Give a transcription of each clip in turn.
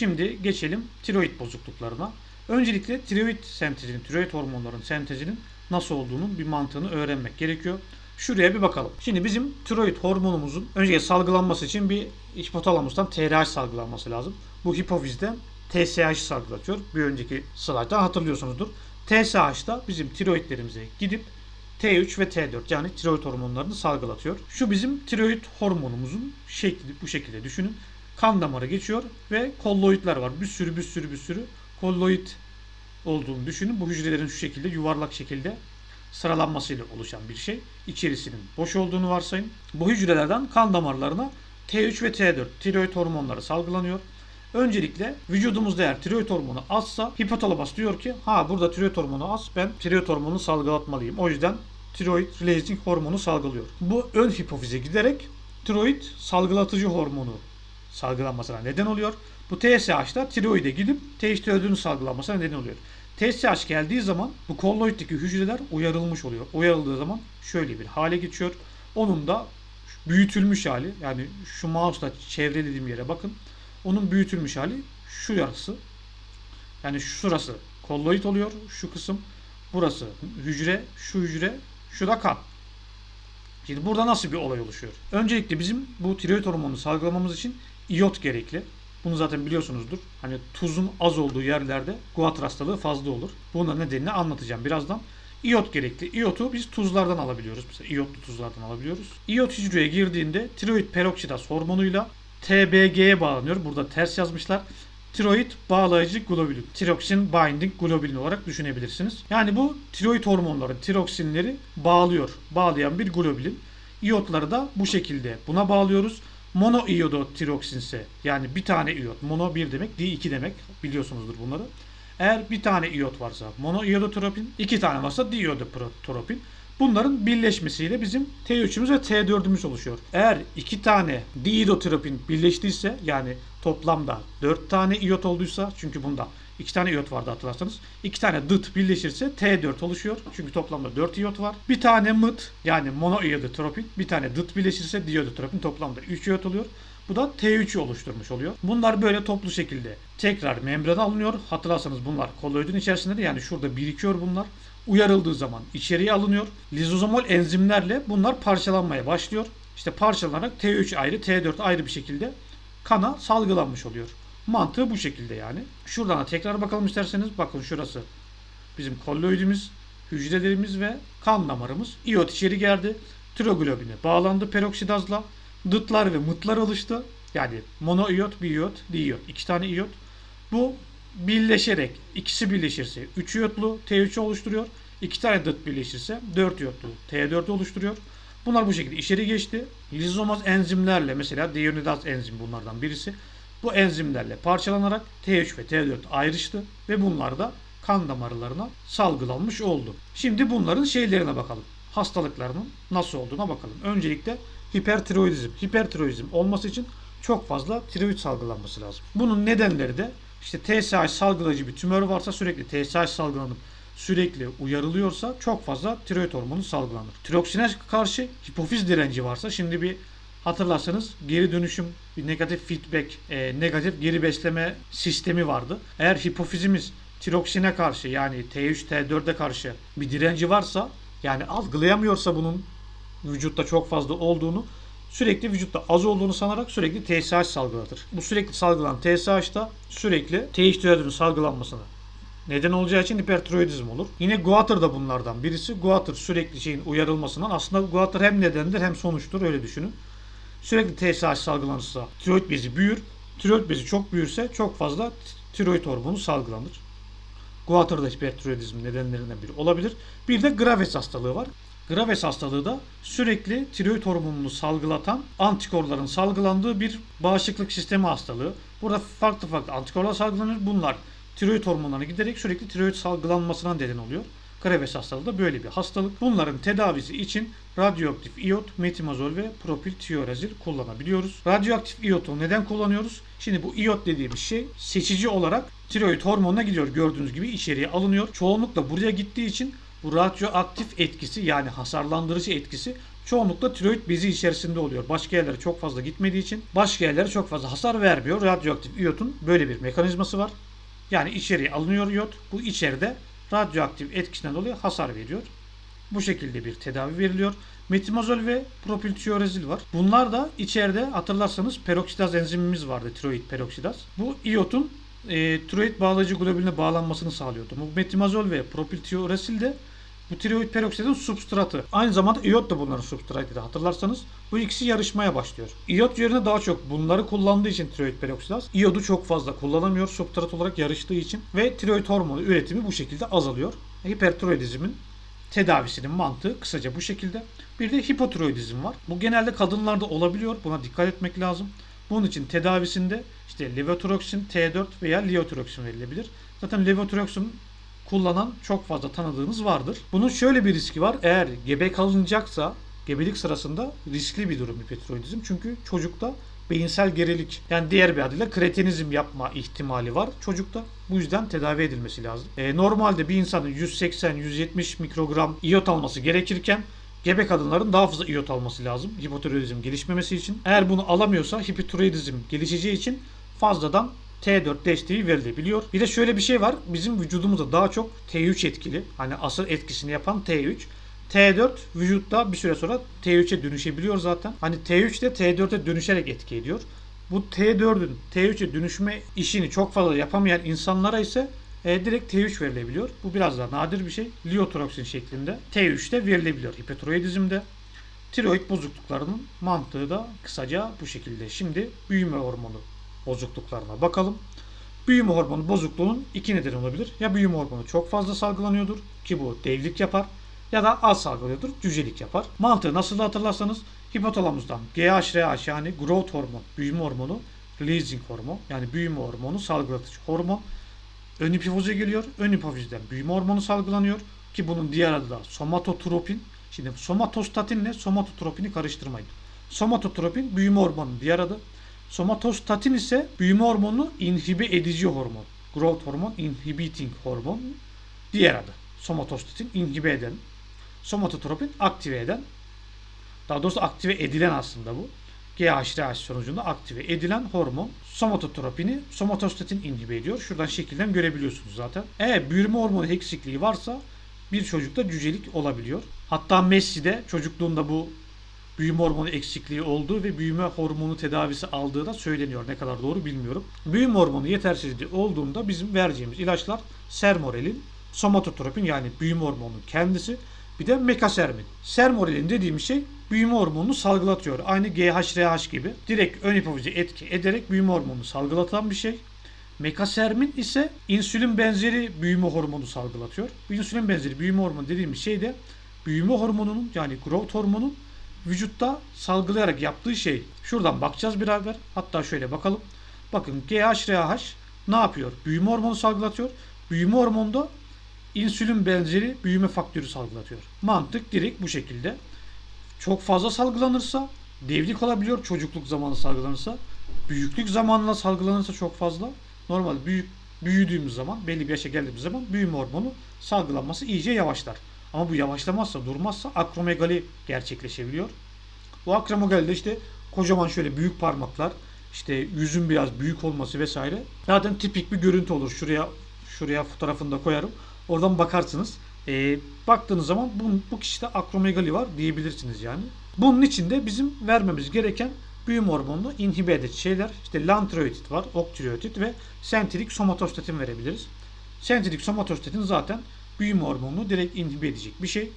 Şimdi geçelim tiroid bozukluklarına. Öncelikle tiroid sentezinin, tiroid hormonların sentezinin nasıl olduğunun bir mantığını öğrenmek gerekiyor. Şuraya bir bakalım. Şimdi bizim tiroid hormonumuzun önce salgılanması için bir hipotalamustan TRH salgılanması lazım. Bu hipofizden TSH salgılatıyor. Bir önceki slayttan hatırlıyorsunuzdur. TSH da bizim tiroidlerimize gidip T3 ve T4 yani tiroid hormonlarını salgılatıyor. Şu bizim tiroid hormonumuzun şekli bu şekilde düşünün. Kan damarı geçiyor ve kolloidler var. Bir sürü bir sürü bir sürü kolloid olduğunu düşünün. Bu hücrelerin şu şekilde yuvarlak şekilde sıralanmasıyla oluşan bir şey. İçerisinin boş olduğunu varsayın. Bu hücrelerden kan damarlarına T3 ve T4 tiroid hormonları salgılanıyor. Öncelikle vücudumuzda eğer tiroid hormonu azsa hipotalamus diyor ki ha burada tiroid hormonu az ben tiroid hormonu salgılatmalıyım. O yüzden tiroid releasing hormonu salgılıyor. Bu ön hipofize giderek tiroid salgılatıcı hormonu salgılanmasına neden oluyor. Bu TSH da tiroide gidip TH4'ün salgılanmasına neden oluyor. TSH geldiği zaman bu kolloiddeki hücreler uyarılmış oluyor. Uyarıldığı zaman şöyle bir hale geçiyor. Onun da büyütülmüş hali yani şu mouse'la çevrelediğim yere bakın. Onun büyütülmüş hali şu yarısı. Yani şurası kolloid oluyor. Şu kısım burası hücre, şu hücre, şu da kan. Şimdi burada nasıl bir olay oluşuyor? Öncelikle bizim bu tiroid hormonu salgılamamız için iyot gerekli. Bunu zaten biliyorsunuzdur. Hani tuzun az olduğu yerlerde guatr hastalığı fazla olur. Bunun nedenini anlatacağım birazdan. İyot gerekli. İyotu biz tuzlardan alabiliyoruz. Mesela iyotlu tuzlardan alabiliyoruz. İyot hücreye girdiğinde tiroid peroksidaz hormonuyla TBG'ye bağlanıyor. Burada ters yazmışlar. Tiroid bağlayıcı globulin. Tiroksin binding globulin olarak düşünebilirsiniz. Yani bu tiroid hormonları, tiroksinleri bağlıyor. Bağlayan bir globulin. İyotları da bu şekilde buna bağlıyoruz. Mono tiroksinse yani bir tane iyot. Mono bir demek, di iki demek. Biliyorsunuzdur bunları. Eğer bir tane iyot varsa mono iyodotropin, iki tane varsa diiyodotropin. Bunların birleşmesiyle bizim T3'ümüz ve T4'ümüz oluşuyor. Eğer iki tane diiyodotropin birleştiyse yani toplamda 4 tane iyot olduysa çünkü bunda iki tane iyot vardı hatırlarsanız. iki tane dıt birleşirse T4 oluşuyor. Çünkü toplamda 4 iyot var. Bir tane mıt yani monoiyodotropin bir tane dıt birleşirse diiyodotropin toplamda 3 iyot oluyor. Bu da T3'ü oluşturmuş oluyor. Bunlar böyle toplu şekilde tekrar membrana alınıyor. Hatırlarsanız bunlar kolloidin içerisinde de yani şurada birikiyor bunlar. Uyarıldığı zaman içeriye alınıyor. Lizozomal enzimlerle bunlar parçalanmaya başlıyor. İşte parçalanarak T3 ayrı, T4 ayrı bir şekilde kana salgılanmış oluyor. Mantığı bu şekilde yani. Şuradan da tekrar bakalım isterseniz. Bakın şurası bizim kolloidimiz, hücrelerimiz ve kan damarımız. İyot içeri geldi. Tiroglobine bağlandı peroksidazla. Dıtlar ve mıtlar oluştu. Yani monoiyot, biiyot, diiyot. iki tane iyot. Bu birleşerek ikisi birleşirse 3 iyotlu T3 oluşturuyor. İki tane dıt birleşirse 4 iyotlu T4 oluşturuyor. Bunlar bu şekilde içeri geçti. Lizomaz enzimlerle mesela deionidaz enzim bunlardan birisi. Bu enzimlerle parçalanarak T3 ve T4 ayrıştı ve bunlar da kan damarlarına salgılanmış oldu. Şimdi bunların şeylerine bakalım. Hastalıklarının nasıl olduğuna bakalım. Öncelikle hipertiroidizm. Hipertiroidizm olması için çok fazla tiroid salgılanması lazım. Bunun nedenleri de işte TSH salgılayıcı bir tümör varsa sürekli TSH salgılanıp sürekli uyarılıyorsa çok fazla tiroid hormonu salgılanır. Tiroksine karşı hipofiz direnci varsa şimdi bir hatırlarsanız geri dönüşüm negatif feedback, e, negatif geri besleme sistemi vardı. Eğer hipofizimiz tiroksine karşı yani T3, T4'e karşı bir direnci varsa yani algılayamıyorsa bunun vücutta çok fazla olduğunu sürekli vücutta az olduğunu sanarak sürekli TSH salgılatır. Bu sürekli salgılanan TSH da sürekli TH4'ün salgılanmasına neden olacağı için hipertiroidizm olur. Yine guatr da bunlardan birisi. Guatr sürekli şeyin uyarılmasından aslında guatr hem nedendir hem sonuçtur öyle düşünün. Sürekli TSH salgılanırsa tiroid bezi büyür. Tiroid bezi çok büyürse çok fazla tiroid hormonu salgılanır. Guatr da hipertiroidizm nedenlerinden biri olabilir. Bir de Graves hastalığı var. Graves hastalığı da sürekli tiroid hormonunu salgılatan antikorların salgılandığı bir bağışıklık sistemi hastalığı. Burada farklı farklı antikorlar salgılanır. Bunlar tiroid hormonlarına giderek sürekli tiroid salgılanmasına neden oluyor. Graves hastalığı da böyle bir hastalık. Bunların tedavisi için radyoaktif iyot, metimazol ve propiltiyorazil kullanabiliyoruz. Radyoaktif iyotu neden kullanıyoruz? Şimdi bu iyot dediğimiz şey seçici olarak tiroid hormonuna gidiyor. Gördüğünüz gibi içeriye alınıyor. Çoğunlukla buraya gittiği için bu radyoaktif etkisi yani hasarlandırıcı etkisi çoğunlukla tiroid bezi içerisinde oluyor. Başka yerlere çok fazla gitmediği için başka yerlere çok fazla hasar vermiyor. Radyoaktif iyotun böyle bir mekanizması var. Yani içeriye alınıyor iyot. Bu içeride radyoaktif etkisinden dolayı hasar veriyor. Bu şekilde bir tedavi veriliyor. Metimazol ve propiltiorezil var. Bunlar da içeride hatırlarsanız peroksidaz enzimimiz vardı. Tiroid peroksidaz. Bu iyotun e, tiroid bağlayıcı globuline bağlanmasını sağlıyordu. Bu metimazol ve propiltiorezil de bu tiroid peroksidin substratı. Aynı zamanda iyot da bunların substratıydı hatırlarsanız. Bu ikisi yarışmaya başlıyor. İyot yerine daha çok bunları kullandığı için tiroid peroksidaz iyodu çok fazla kullanamıyor substrat olarak yarıştığı için ve tiroid hormonu üretimi bu şekilde azalıyor. Hipertiroidizmin tedavisinin mantığı kısaca bu şekilde. Bir de hipotiroidizm var. Bu genelde kadınlarda olabiliyor. Buna dikkat etmek lazım. Bunun için tedavisinde işte levotiroxin T4 veya levotiroxin verilebilir. Zaten levotiroxin kullanan çok fazla tanıdığınız vardır. Bunun şöyle bir riski var. Eğer gebe kalınacaksa gebelik sırasında riskli bir durum hipotiroidizm. Çünkü çocukta beyinsel gerilik yani diğer bir adıyla kretinizm yapma ihtimali var çocukta. Bu yüzden tedavi edilmesi lazım. E, normalde bir insanın 180-170 mikrogram iyot alması gerekirken gebe kadınların daha fazla iyot alması lazım hipotiroidizm gelişmemesi için. Eğer bunu alamıyorsa hipotiroidizm gelişeceği için fazladan T4 desteği verilebiliyor. Bir de şöyle bir şey var. Bizim vücudumuzda daha çok T3 etkili. Hani asıl etkisini yapan T3. T4 vücutta bir süre sonra T3'e dönüşebiliyor zaten. Hani T3 de T4'e dönüşerek etki ediyor. Bu T4'ün T3'e dönüşme işini çok fazla yapamayan insanlara ise e, direkt T3 verilebiliyor. Bu biraz daha nadir bir şey. Liotroksin şeklinde T3 de verilebiliyor hipotiroidizmde. Tiroid bozukluklarının mantığı da kısaca bu şekilde. Şimdi büyüme hormonu bozukluklarına bakalım. Büyüme hormonu bozukluğunun iki nedeni olabilir. Ya büyüme hormonu çok fazla salgılanıyordur ki bu devlik yapar ya da az salgılıyordur, cücelik yapar. Mantığı nasıl hatırlarsanız hipotalamustan GHRH yani growth hormon, büyüme hormonu, releasing hormon yani büyüme hormonu salgılatıcı hormon ön hipofize geliyor. Ön hipofizden büyüme hormonu salgılanıyor ki bunun diğer adı da somatotropin. Şimdi somatostatinle somatotropini karıştırmayın. Somatotropin büyüme hormonunun diğer adı. Somatostatin ise büyüme hormonunu inhibe edici hormon. Growth hormon, inhibiting hormon diğer adı. Somatostatin inhibe eden, somatotropin aktive eden, daha doğrusu aktive edilen aslında bu. GHRH sonucunda aktive edilen hormon somatotropini somatostatin inhibe ediyor. Şuradan şekilden görebiliyorsunuz zaten. Eğer büyüme hormonu eksikliği varsa bir çocukta cücelik olabiliyor. Hatta Messi'de çocukluğunda bu büyüme hormonu eksikliği olduğu ve büyüme hormonu tedavisi aldığı da söyleniyor. Ne kadar doğru bilmiyorum. Büyüme hormonu yetersizliği olduğunda bizim vereceğimiz ilaçlar sermorelin, somatotropin yani büyüme hormonunun kendisi bir de mekasermin. Sermorelin dediğim şey büyüme hormonunu salgılatıyor. Aynı GHRH gibi. Direkt ön hipofize etki ederek büyüme hormonunu salgılatan bir şey. Mekasermin ise insülin benzeri büyüme hormonu salgılatıyor. İnsülin benzeri büyüme hormonu dediğimiz şey de büyüme hormonunun yani growth hormonun vücutta salgılayarak yaptığı şey. Şuradan bakacağız beraber. Hatta şöyle bakalım. Bakın GHRH ne yapıyor? Büyüme hormonu salgılatıyor. Büyüme hormonu da insülin benzeri büyüme faktörü salgılatıyor. Mantık direkt bu şekilde. Çok fazla salgılanırsa devlik olabiliyor çocukluk zamanı salgılanırsa. Büyüklük zamanla salgılanırsa çok fazla. Normal büyük büyüdüğümüz zaman belli bir yaşa geldiğimiz zaman büyüme hormonu salgılanması iyice yavaşlar. Ama bu yavaşlamazsa durmazsa akromegali gerçekleşebiliyor. Bu akromegalide işte kocaman şöyle büyük parmaklar, işte yüzün biraz büyük olması vesaire. Zaten tipik bir görüntü olur. Şuraya şuraya fotoğrafını da koyarım. Oradan bakarsınız. E, baktığınız zaman bu, bu kişide akromegali var diyebilirsiniz yani. Bunun için de bizim vermemiz gereken büyüme hormonunu inhibe edici şeyler. İşte lantiroitit var, oktiroitit ve senterik somatostatin verebiliriz. Senterik somatostatin zaten büyüme hormonunu direkt inhibe edecek bir şey.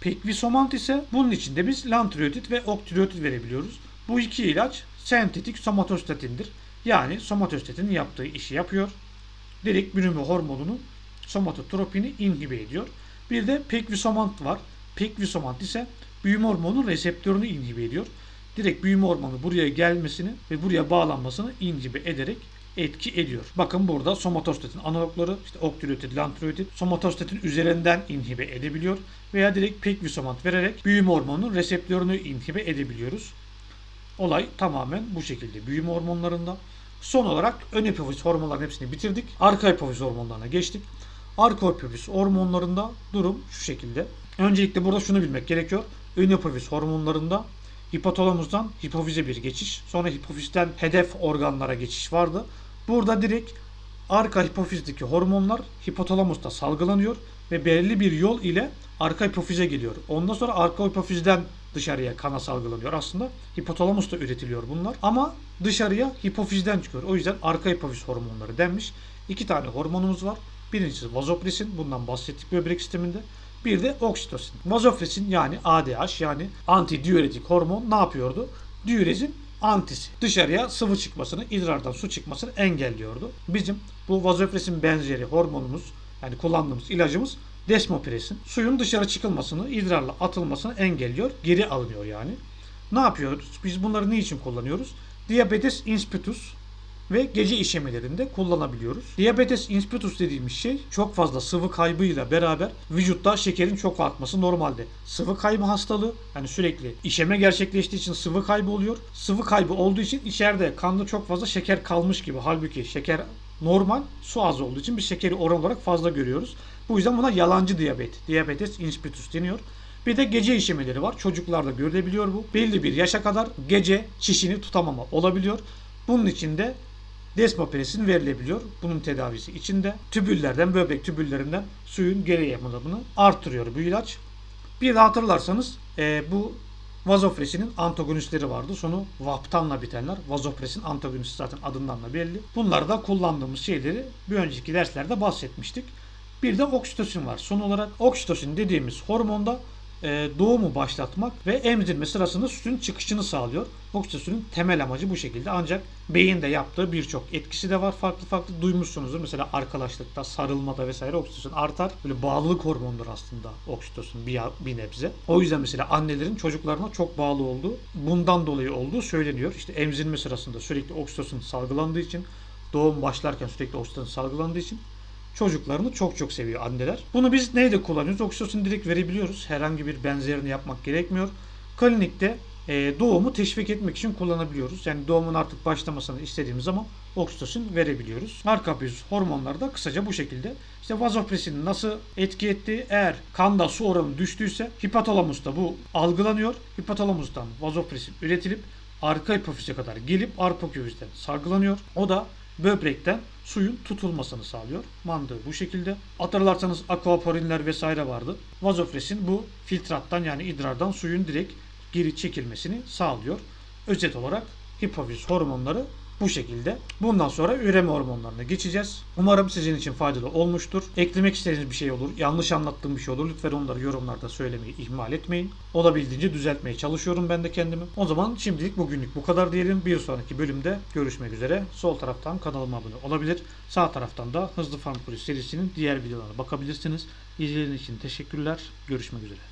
Pekvisomant ise bunun içinde biz lantiroitit ve oktiroitit verebiliyoruz. Bu iki ilaç sentetik somatostatindir. Yani somatostatinin yaptığı işi yapıyor. Direkt büyüme hormonunu somatotropini inhibe ediyor. Bir de pekvisomant var. Pekvisomant ise büyüme hormonunun reseptörünü inhibe ediyor. Direkt büyüme hormonu buraya gelmesini ve buraya bağlanmasını inhibe ederek etki ediyor. Bakın burada somatostatin analogları işte oktiroitit, lantiroitit somatostatin üzerinden inhibe edebiliyor veya direkt pekvisomant vererek büyüme hormonunun reseptörünü inhibe edebiliyoruz. Olay tamamen bu şekilde büyüme hormonlarında. Son olarak ön hipofiz hormonların hepsini bitirdik. Arka hipofiz hormonlarına geçtik. Arka hipofiz hormonlarında durum şu şekilde. Öncelikle burada şunu bilmek gerekiyor. ön hipofiz hormonlarında hipotalamustan hipofize bir geçiş. Sonra hipofizden hedef organlara geçiş vardı. Burada direkt arka hipofizdeki hormonlar hipotalamusta salgılanıyor ve belirli bir yol ile arka hipofize geliyor. Ondan sonra arka hipofizden dışarıya kana salgılanıyor. Aslında hipotalamusta üretiliyor bunlar. Ama dışarıya hipofizden çıkıyor. O yüzden arka hipofiz hormonları denmiş. İki tane hormonumuz var. Birincisi vazopresin. Bundan bahsettik böbrek sisteminde. Bir de oksitosin. Vazopresin yani ADH yani antidiüretik hormon ne yapıyordu? Diürezin antisi. Dışarıya sıvı çıkmasını, idrardan su çıkmasını engelliyordu. Bizim bu vazopresin benzeri hormonumuz yani kullandığımız ilacımız desmopresin. Suyun dışarı çıkılmasını, idrarla atılmasını engelliyor, geri alınıyor yani. Ne yapıyoruz? Biz bunları niçin kullanıyoruz? Diabetes insipidus ve gece işemelerinde kullanabiliyoruz. Diabetes insipidus dediğimiz şey çok fazla sıvı kaybıyla beraber vücutta şekerin çok artması normalde. Sıvı kaybı hastalığı yani sürekli işeme gerçekleştiği için sıvı kaybı oluyor. Sıvı kaybı olduğu için içeride kanda çok fazla şeker kalmış gibi. Halbuki şeker normal su az olduğu için bir şekeri oran olarak fazla görüyoruz. Bu yüzden buna yalancı diyabet, diabetes insipidus deniyor. Bir de gece işemeleri var. Çocuklarda görülebiliyor bu. Belli bir yaşa kadar gece çişini tutamama olabiliyor. Bunun için de desmopresin verilebiliyor. Bunun tedavisi içinde tübüllerden, böbrek tübüllerinden suyun geri yapımını artırıyor bu ilaç. Bir de hatırlarsanız e, bu vazopresinin antagonistleri vardı. Sonu vaptanla bitenler. Vazopresin antagonisti zaten adından da belli. Bunları da kullandığımız şeyleri bir önceki derslerde bahsetmiştik. Bir de oksitosin var. Son olarak oksitosin dediğimiz hormonda doğumu başlatmak ve emzirme sırasında sütün çıkışını sağlıyor. Oksitosinin temel amacı bu şekilde. Ancak beyinde yaptığı birçok etkisi de var. Farklı farklı duymuşsunuzdur. Mesela arkadaşlıkta, sarılmada vesaire oksitosin artar. Böyle bağlılık hormonudur aslında oksitosin bir, bir nebze. O yüzden mesela annelerin çocuklarına çok bağlı olduğu, bundan dolayı olduğu söyleniyor. İşte emzirme sırasında sürekli oksitosin salgılandığı için, doğum başlarken sürekli oksitosin salgılandığı için çocuklarını çok çok seviyor anneler. Bunu biz neyde kullanıyoruz? Oksitosin direkt verebiliyoruz. Herhangi bir benzerini yapmak gerekmiyor. Klinikte e, doğumu teşvik etmek için kullanabiliyoruz. Yani doğumun artık başlamasını istediğimiz zaman oksitosin verebiliyoruz. Narkopiyoz hormonları da kısaca bu şekilde. İşte vazopresinin nasıl etki ettiği eğer kanda su oranı düştüyse hipotalamusta bu algılanıyor. Hipotalamustan vazopresin üretilip arka hipofize kadar gelip hipofizden salgılanıyor. O da böbrekten suyun tutulmasını sağlıyor. Mantığı bu şekilde. Hatırlarsanız aquaporinler vesaire vardı. Vazopresin bu filtrattan yani idrardan suyun direkt geri çekilmesini sağlıyor. Özet olarak hipofiz hormonları bu şekilde. Bundan sonra üreme hormonlarına geçeceğiz. Umarım sizin için faydalı olmuştur. Eklemek istediğiniz bir şey olur, yanlış anlattığım bir şey olur. Lütfen onları yorumlarda söylemeyi ihmal etmeyin. Olabildiğince düzeltmeye çalışıyorum ben de kendimi. O zaman şimdilik bugünlük bu kadar diyelim. Bir sonraki bölümde görüşmek üzere. Sol taraftan kanalıma abone olabilir. Sağ taraftan da Hızlı Farm Polis serisinin diğer videolarına bakabilirsiniz. İzlediğiniz için teşekkürler. Görüşmek üzere.